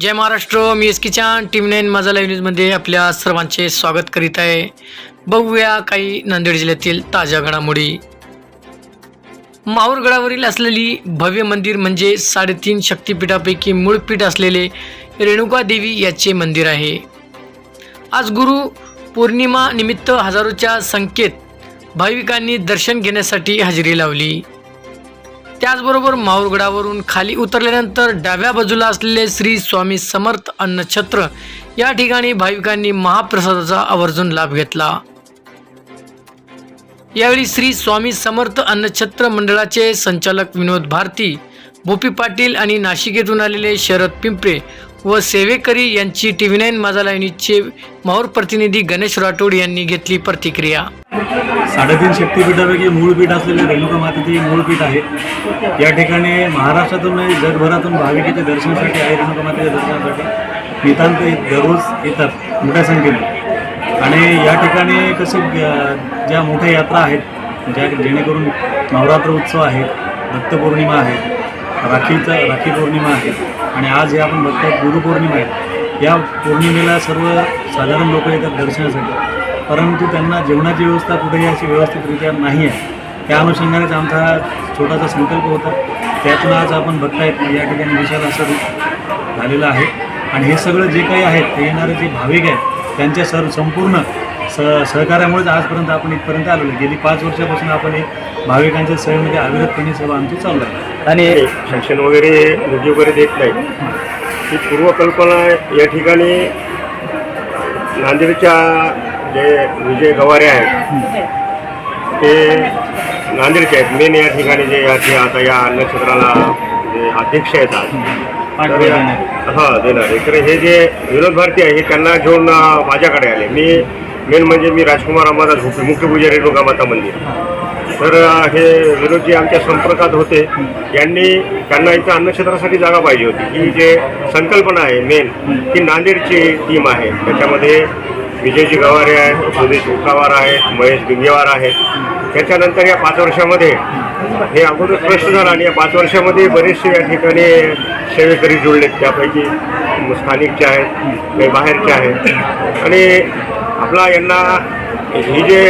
जय महाराष्ट्र मी एस किचान टीम नाईन माझा लाईव्ह न्यूजमध्ये आपल्या सर्वांचे स्वागत करीत आहे. बघूया काही नांदेड जिल्ह्यातील ताज्या घडामोडी. माहूरगडावरील असलेली भव्य मंदिर म्हणजे साडेतीन शक्तिपीठापैकी मूळ पीठ असलेले रेणुका देवी याचे मंदिर आहे. आज गुरु पौर्णिमा निमित्त हजारोच्या संख्येत भाविकांनी दर्शन घेण्यासाठी हजेरी लावली. त्याचबरोबर माहूरगडावरून खाली उतरल्यानंतर डाव्या बाजूला असलेले श्री स्वामी समर्थ अन्नछत्र या ठिकाणी भाविकांनी महाप्रसादाचा आवर्जून लाभ घेतला. यावेळी श्री स्वामी समर्थ अन्नछत्र मंडळाचे संचालक विनोद भारती भोपी पाटील आणि नाशिकेतून आलेले शरद पिंपरे व सेवेकरी यांची टी व्ही नाईन माझा लाईनीचे माहूर प्रतिनिधी गणेश राठोड यांनी घेतली प्रतिक्रिया. साडेतीन शक्तीपीठापैकी मूळ पीठ असलेले रेणुका मातेचे मूळ पीठ आहे. या ठिकाणी महाराष्ट्रातून नाही जगभरातून भाविकेच्या दर्शनासाठी आहे रेणुका मातेच्या दर्शनासाठी. नितांत दररोज येतात मोठ्या संख्येने. आणि या ठिकाणी कसे ज्या मोठ्या यात्रा आहेत ज्या जेणेकरून नवरात्र उत्सव आहे दत्तपौर्णिमा आहे राखीचा राखी पौर्णिमा आहे. आणि आज हे आपण बघतो गुरुपौर्णिमा आहे. या पौर्णिमेला सर्व साधारण लोक येतात दर्शनासाठी. परंतु त्यांना जेवणाची व्यवस्था कुठेही अशी व्यवस्थितरित्या नाही आहे. त्या अनुषंगानेच आमचा छोटासा संकल्प होता. त्यातून आज आपण बघतायत या ठिकाणी विशाल असं झालेलं आहे. आणि हे सगळं जे काही आहेत ते येणारे जे भाविक आहेत त्यांच्या सर संपूर्ण स सहकार्यामुळेच आजपर्यंत आपण इथपर्यंत आलेलो आहे. गेली पाच वर्षापासून आपण एक भाविकांच्या सेवेमध्ये अविरतपणे सेवा आमची चालू आहे. आणि शिक्षण वगैरे निधी वगैरे देत नाही. ही पूर्वकल्पना या ठिकाणी नांदेडच्या जे विजय गवारे आहेत ते नांदेडचे आहेत. मेन या ठिकाणी जे आता या नक्षत्राला जे अध्यक्ष आहेत हां देणारे तर हे जे विनोद भारती आहे हे त्यांना घेऊन माझ्याकडे आले. मी मेन म्हणजे मी राजकुमार अंबादास झोपे मुख्य पुजारी रोगामाता मंदिर. तर हे विनोदजी आमच्या संपर्कात होते. यांनी त्यांना इथं अन्नक्षेत्रासाठी जागा पाहिजे होती. ही जे संकल्पना आहे मेन ती नांदेडची टीम आहे. त्याच्यामध्ये विजयजी गवारे आहेत सुदेश उकावार आहेत महेश बिंगेवार आहेत. त्याच्यानंतर या पाच वर्षामध्ये हे अगोदर स्पष्ट झालं आणि या पाच वर्षामध्ये बरेचसे या ठिकाणी सेवेकरी जुळलेत. त्यापैकी स्थानिकचे आहेत काही बाहेरचे आहेत. आणि आपला यांना ही जे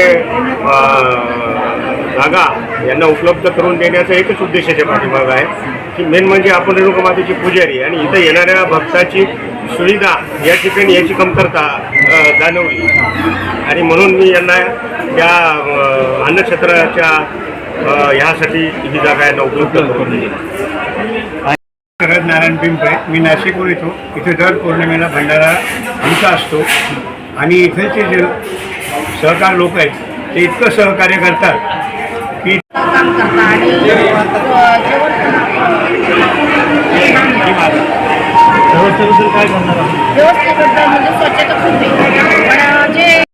जागा यांना उपलब्ध करून देण्याचा एकच उद्देश पाठीमाग आहे. की मेन म्हणजे आपण रेणुका मातेची पुजारी आणि इथं येणाऱ्या भक्ताची सुविधा या ठिकाणी याची कमतरता जाणवली. आणि म्हणून मी यांना त्या अन्नक्षेत्राच्या ह्यासाठी ही जागा यांना उपलब्ध करून दिली. नारायण पिंपळे. मी नाशिकवर येतो. इथे दर पौर्णिमेला भंडारा आमचा असतो. आणि इथलचे जे सहकार लोक आहेत ते इतकं सहकार्य करतात की काम करता आणि व्यवस्थेबद्दल काय म्हणजे स्वच्छता खूप आहे.